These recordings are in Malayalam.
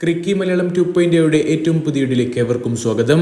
ക്രിക്കി മലയാളം ടു പോയിന്റ് ഏറ്റവും പുതിയ വീഡിയോയിലേക്ക് ഏവർക്കും സ്വാഗതം.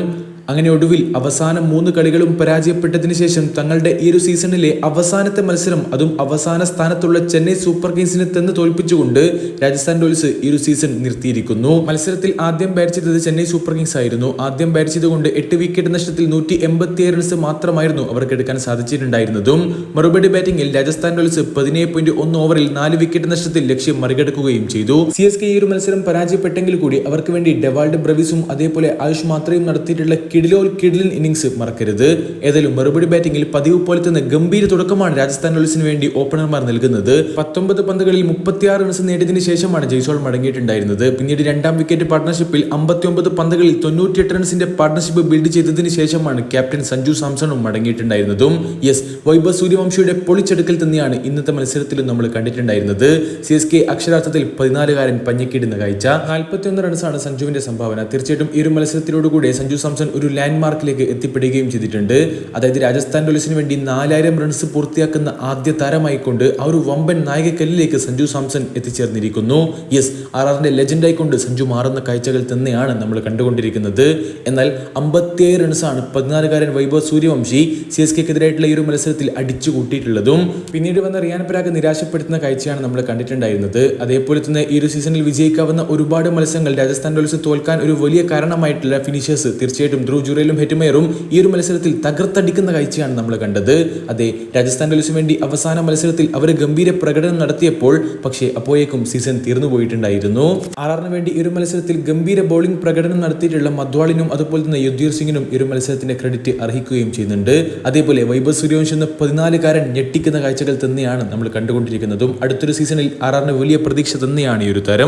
അങ്ങനെ ഒടുവിൽ അവസാന മൂന്ന് കളികളും പരാജയപ്പെട്ടതിന് ശേഷം തങ്ങളുടെ ഈ ഒരു സീസണിലെ അവസാനത്തെ മത്സരം അതും അവസാന സ്ഥാനത്തുള്ള ചെന്നൈ സൂപ്പർ കിങ്സിനെ തന്നെ തോൽപ്പിച്ചുകൊണ്ട് രാജസ്ഥാൻ റോയൽസ് ഈ ഒരു സീസൺ നിർത്തിയിരിക്കുന്നു. മത്സരത്തിൽ ആദ്യം ബാറ്റ് ചെയ്തത് ചെന്നൈ സൂപ്പർ കിങ്സ് ആയിരുന്നു. ആദ്യം ബാറ്റ് ചെയ്തുകൊണ്ട് എട്ട് വിക്കറ്റ് നഷ്ടത്തിൽ നൂറ്റി എൺപത്തിയേഴ് റൺസ് മാത്രമായിരുന്നു അവർക്ക് എടുക്കാൻ സാധിച്ചിട്ടുണ്ടായിരുന്നതും. മറുപടി ബാറ്റിംഗിൽ രാജസ്ഥാൻ റോയൽസ് പതിനേഴ് പോയിന്റ് ഒന്ന് ഓവറിൽ നാല് വിക്കറ്റ് നഷ്ടത്തിൽ ലക്ഷ്യം മറികടക്കുകയും ചെയ്തു. സി എസ് കെ ഈ ഒരു മത്സരം പരാജയപ്പെട്ടെങ്കിൽ കൂടി അവർക്ക് വേണ്ടി ഡെവാൾഡ് ബ്രവിസും അതേപോലെ ആയുഷ് മാത്രയും നടത്തിയിട്ടുള്ള കിഡിലോൽ കിഡിലിൻ ഇന്നിംഗ്സ് മറക്കരുത്. ഏതായാലും മറുപടി ബാറ്റിംഗിൽ പതിവ് പോലെ തന്നെ ഗംഭീര തുടക്കമാണ് രാജസ്ഥാൻ റോയൽസിന് വേണ്ടി ഓപ്പണർമാർ നൽകുന്നത്. പത്തൊമ്പത് പന്തുകളിൽ മുപ്പത്തിയാറ് റൺസ് നേടിയതിനു ശേഷമാണ് ജയ്സോൾ മടങ്ങിയിട്ടുണ്ടായിരുന്നത്. പിന്നീട് രണ്ടാം വിക്കറ്റ് പാർട്ണർഷിപ്പിൽ അമ്പത്തിയൊമ്പത് പന്തുകളിൽ തൊണ്ണൂറ്റിയെട്ട് റൺസിന്റെ പാർട്ണർഷിപ്പ് ബിൽഡ് ചെയ്തതിനു ശേഷമാണ് ക്യാപ്റ്റൻ സഞ്ജു സാംസണും മടങ്ങിയിട്ടുണ്ടായിരുന്നതും. യെസ് വൈബ സൂര്യവംശിയുടെ പൊളിച്ചെടുക്കൽ തന്നെയാണ് ഇന്നത്തെ മത്സരത്തിലും നമ്മൾ കണ്ടിട്ടുണ്ടായിരുന്നത്. സി എസ് കെ അക്ഷരാർത്ഥത്തിൽ പതിനാലുകാരൻ പഞ്ഞക്കിടുന്ന കാഴ്ച. നാൽപ്പത്തിയൊന്ന് റൺസാണ് സഞ്ജുവിന്റെ സംഭാവന. തീർച്ചയായിട്ടും ഈ ഒരു മത്സരത്തിലോടുകൂടി സഞ്ജു സാംസൺ ഒരു ലാൻഡ് മാർക്കിലേക്ക് എത്തിപ്പെടുകയും ചെയ്തിട്ടുണ്ട്. അതായത് രാജസ്ഥാൻ റോയൽസിന് വേണ്ടി നാലായിരം റൺസ് പൂർത്തിയാക്കുന്ന ആദ്യ താരമായിക്കൊണ്ട് ആ ഒരു വമ്പൻ നായകക്കല്ലിലേക്ക് സഞ്ജു സാംസൺ എത്തിച്ചേർന്നിരിക്കുന്നു. യെസ് ആർ ആറിന്റെ ലെജൻഡായിക്കൊണ്ട് സഞ്ജു മാറുന്ന കാഴ്ചകൾ തന്നെയാണ് നമ്മൾ കണ്ടുകൊണ്ടിരിക്കുന്നത്. എന്നാൽ അമ്പത്തിയേഴ് റൺസാണ് പതിനാലുകാരൻ വൈഭവ് സൂര്യവംശി സി എസ് കെക്കെതിരായിട്ടുള്ള ഈ ഒരു മത്സരത്തിൽ അടിച്ചു കൂട്ടിയിട്ടുള്ളതും പിന്നീട് വന്ന റിയാൻ പരാഗ് നിരാശപ്പെടുത്തുന്ന കാഴ്ചയാണ് നമ്മൾ കണ്ടിട്ടുണ്ടായിരുന്നത്. അതേപോലെ തന്നെ ഈ ഒരു സീസണിൽ വിജയിക്കാവുന്ന ഒരുപാട് മത്സരങ്ങൾ രാജസ്ഥാൻ റോയൽസ് തോൽക്കാൻ ഒരു വലിയ കാരണമായിട്ടുള്ള ഫിനിഷേഴ്സ് തീർച്ചയായിട്ടും ധ്രുവ് ജുറേലും ഹെറ്റുമേറും ഈ ഒരു മത്സരത്തിൽ തകർത്തടിക്കുന്ന കാഴ്ചയാണ് നമ്മൾ കണ്ടത്. അതെ രാജസ്ഥാൻ റോയൽസിന് വേണ്ടി അവസാന മത്സരത്തിൽ അവർ ഗംഭീര പ്രകടനം നടത്തിയപ്പോൾ പക്ഷേ അപ്പോഴേക്കും സീസൺ തീർന്നു പോയിട്ടുണ്ടായിരുന്നു. ആറാറിന് വേണ്ടി ഈ ഒരു മത്സരത്തിൽ ഗംഭീര ബോളിംഗ് പ്രകടനം നടത്തിയിട്ടുള്ള മദ്വാളിനും അതുപോലെ തന്നെ യുദ്ധീർ സിംഗിനും ഈ ഒരു മത്സരത്തിന്റെ ക്രെഡിറ്റ് അർഹിക്കുകയും ചെയ്യുന്നുണ്ട്. അതേപോലെ വൈഭവ് സൂര്യവംശ് എന്ന പതിനാലുകാരൻ ഞെട്ടിക്കുന്ന കാഴ്ചകൾ തന്നെയാണ് നമ്മൾ കണ്ടുകൊണ്ടിരിക്കുന്നതും. അടുത്തൊരു സീസണിൽ ആറാറിന് വലിയ പ്രതീക്ഷ തന്നെയാണ് ഈ ഒരു താരം.